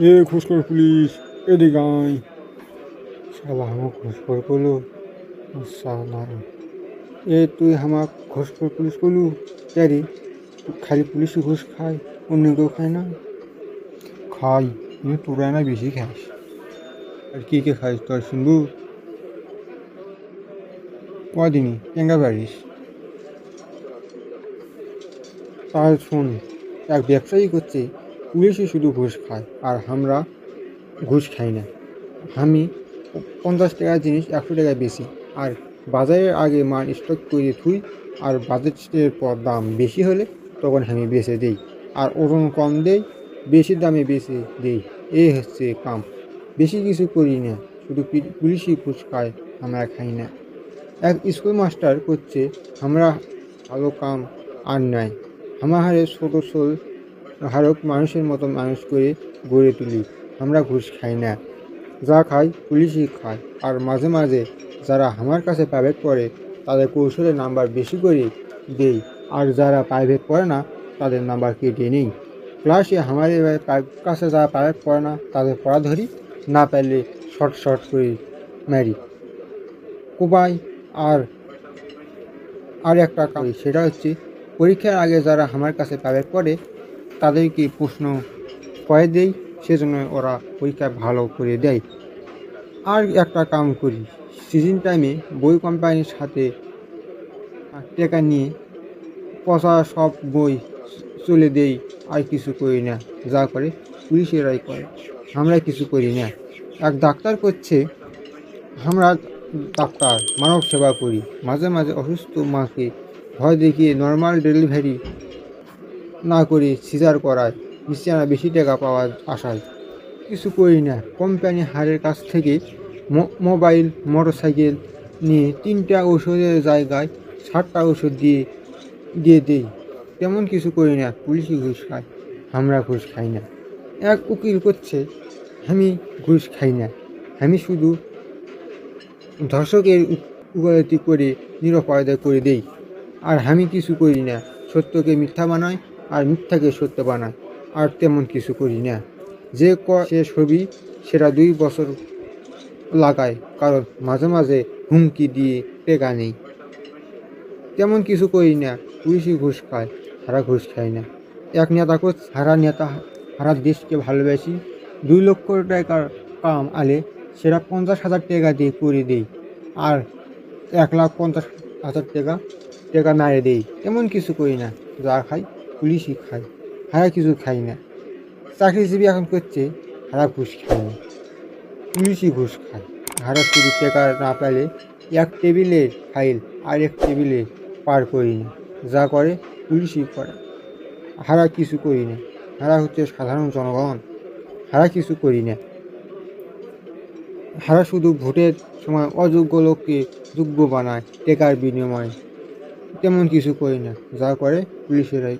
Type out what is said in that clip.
এ ঘুষখোর পুলিশ, এদিকে আয়। শালা আমার ঘুষখোর করল শালা এ, তুই আমার ঘুষখোর পুলিশ করলু ক্যারি খালি পুলিশই ঘুষ খায়, অন্য কেউ খায় না। খাই, কিন্তু তোরা না বেশি খাস। আর কী কে খাইস তোর শুনবু? কদিনই কেঙ্গা পারিস তার শোন, এক ব্যবসায়ী করছে পুলিশই শুধু ঘুষ খায়, আর আমরা ঘুষ খাই না। আমি পঞ্চাশ টাকার জিনিস একশো টাকায় বেশি, আর বাজারের আগে মাল স্টক করে থুই, আর বাজেটের পর দাম বেশি হলে তখন আমি বেছে দিই, আর ওজন কম দেই, বেশি দামে বেছে দিই এই হচ্ছে কাম। বেশি কিছু করি না, শুধু পুলিশই ঘুষ খায়, আমরা খাই না। এক স্কুল মাস্টার করছে, আমরা ভালো কাম আর নাই। আমার হারে ছোটো ছোট হারক মানুষের মতো মানুষ করে গড়ে তুলি। আমরা ঘুষ খাই না। যা খাই পুলিশই খায়। আর মাঝে মাঝে যারা আমার কাছে প্রাইভেট পড়ে, তাদের কৌশলের নাম্বার বেশি করে দেই। আর যারা প্রাইভেট পড়ে না, তাদের নাম্বার কেটে নেই। ক্লাসে আমার এবার কাছে যারা প্রাইভেট পড়ে না, তাদের পড়া ধরি না পারলে শর্ট শর্ট করে মারি। কোবাই আর আর একটা কাজ সেটা হচ্ছে পরীক্ষার আগে যারা আমার কাছে প্রাইভেট পড়ে তাদেরকে প্রশ্ন করে দেই, সেজন্য ওরা পরীক্ষা ভালো করে দেয়। আর একটা কাম করি সিজন টাইমে বই কোম্পানির সাথে টাকা নিয়ে পচা সব বই চলে দেই, আর কিছু করি না। যা করে পুলিশেরাই করে, আমরা কিছু করি না। এক ডাক্তার করছে, আমরা ডাক্তার, মানব সেবা করি। মাঝে মাঝে অসুস্থ মাকে ভয় দেখিয়ে নর্মাল ডেলিভারি না করে সিজার করায় বিছানা বেশি টাকা পাওয়ার আশায়। কিছু করি না। কোম্পানি হারের কাছ থেকে মোবাইল, মোটরসাইকেল নিয়ে তিনটা ওষুধের জায়গায় ষাটটা ওষুধ দিয়ে দিয়ে দেই। তেমন কিছু করি না। পুলিশই ঘুষ খায়, আমরা ঘুষ খাই না। এক উকিল করছে, আমি ঘুষ খাই না। আমি শুধু ধর্ষকের উকালতি করে নিরপরাধ করে দেই। আর আমি কিছু করি না। সত্যকে মিথ্যা বানাই আর মিথ্যাকে সত্য বানায়, আর তেমন কিছু করি না। যে ক সে ছবি সেটা দুই বছর লাগায়, কারণ মাঝে মাঝে হুমকি দিয়ে টেকা নেই। তেমন কিছু করি না, পুলিশই ঘুষ খায় হারা ঘুষ খায় না। এক নেতা কোচ হারা নেতা হারা দেশকে ভালোবাসি। দুই লক্ষ টাকার কাম আলে সেটা পঞ্চাশ হাজার টাকা দিয়ে করে দেই, আর এক লাখ পঞ্চাশ হাজার টাকা টাকা মেরে দেই। এমন কিছু করি না, যা খাই। পুলিশই খায়, হারা কিছু খাই না। চাকরিজীবী এখন করছে, হারা ঘুষ খায় না। পুলিশই ঘুষ খায়। হারা শুধু টাকা না পেলে এক টেবিলের ফাইল আর এক টেবিলে পার করি না। যা করে পুলিশই করে। হারা কিছু করি না। হারা হচ্ছে সাধারণ জনগণ। হারা কিছু করি না। হারা শুধু ভোটের সময় অযোগ্য লোককে যোগ্য বানায়, টেকার বিনিময়ে। তেমন কিছু করি না। যা করে পুলিশেরাই।